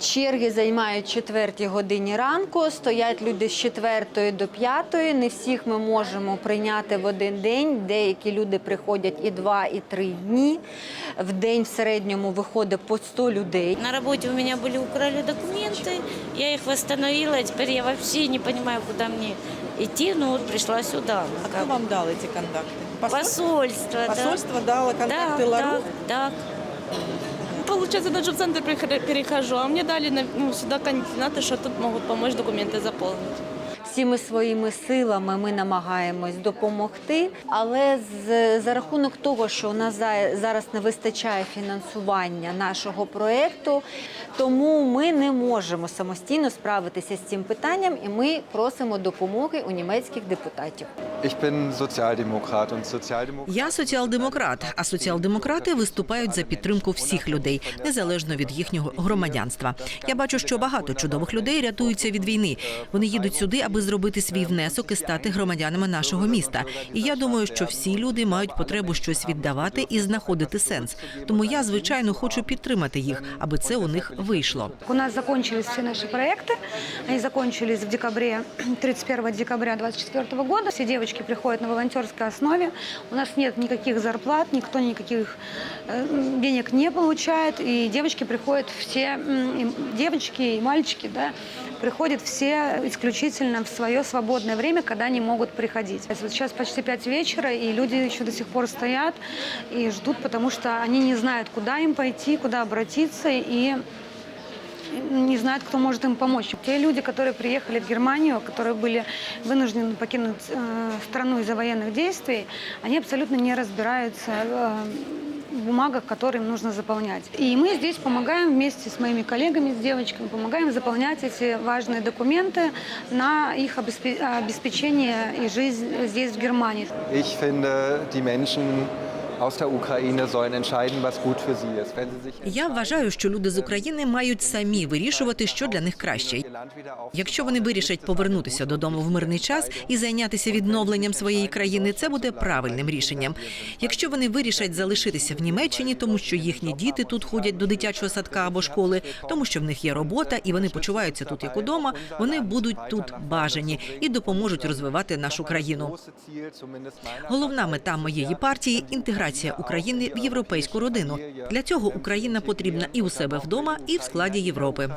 Черги займають четвертій годині ранку. Стоять люди з четвертої до п'ятої. Не всіх ми можемо прийняти в один день. Деякі люди приходять і два, і три дні. В день в середньому виходить по 100 людей. На работе у меня были украли документы, я их восстановила, и теперь я вообще не понимаю, куда мне идти, ну вот пришла сюда. А кто вам дал эти контакты? Посоль- Посольство, да. Посольство дало Да, контакты да, Лару? да. Получается, даже в центр перехожу, а мне дали ну, сюда координаты, что тут могут помочь документы заполнить. Всіми своїми силами ми намагаємось допомогти, але з, за рахунок того, що у нас за- зараз не вистачає фінансування нашого проєкту, тому ми не можемо самостійно справитися з цим питанням, і ми просимо допомоги у німецьких депутатів. Я соціал-демократ, а соціал-демократи виступають за підтримку всіх людей, незалежно від їхнього громадянства. Я бачу, що багато чудових людей рятуються від війни. Вони їдуть сюди, аби зробити свій внесок і стати громадянами нашого міста. І я думаю, що всі люди мають потребу щось віддавати і знаходити сенс. Тому я звичайно хочу підтримати їх, аби це у них вийшло. У нас закончились все наши проекты. Они закончились в декабре, 31 декабря 2024 года. Все девочки приходят на волонтерской основе. У нас нет никаких зарплат, никто никаких денег не получает. И девочки приходят все, м, и девочки и мальчики, да, приходят все исключительно в свое свободное время, когда они могут приходить. Вот сейчас почти 5 вечера, и люди еще до сих пор стоят и ждут, потому что они не знают, куда им пойти, куда обратиться, и не знают, кто может им помочь. Те люди, которые приехали в Германию, которые были вынуждены покинуть э, страну из-за военных действий, они абсолютно не разбираются э, в бумагах, которые им нужно заполнять. И мы здесь помогаем вместе с моими коллегами, с девочками, помогаем заполнять эти важные документы на их обеспе- обеспечение и жизнь здесь, в Германии. Ich finde, die Menschen я вважаю, що люди з України мають самі вирішувати, що для них краще. Якщо вони вирішать повернутися додому в мирний час і зайнятися відновленням своєї країни, це буде правильним рішенням. Якщо вони вирішать залишитися в Німеччині, тому що їхні діти тут ходять до дитячого садка або школи, тому що в них є робота і вони почуваються тут як удома, вони будуть тут бажані і допоможуть розвивати нашу країну. Головна мета моєї партії інтеграція України в європейську родину. Для цього Україна потрібна і у себе вдома, і в складі Європи.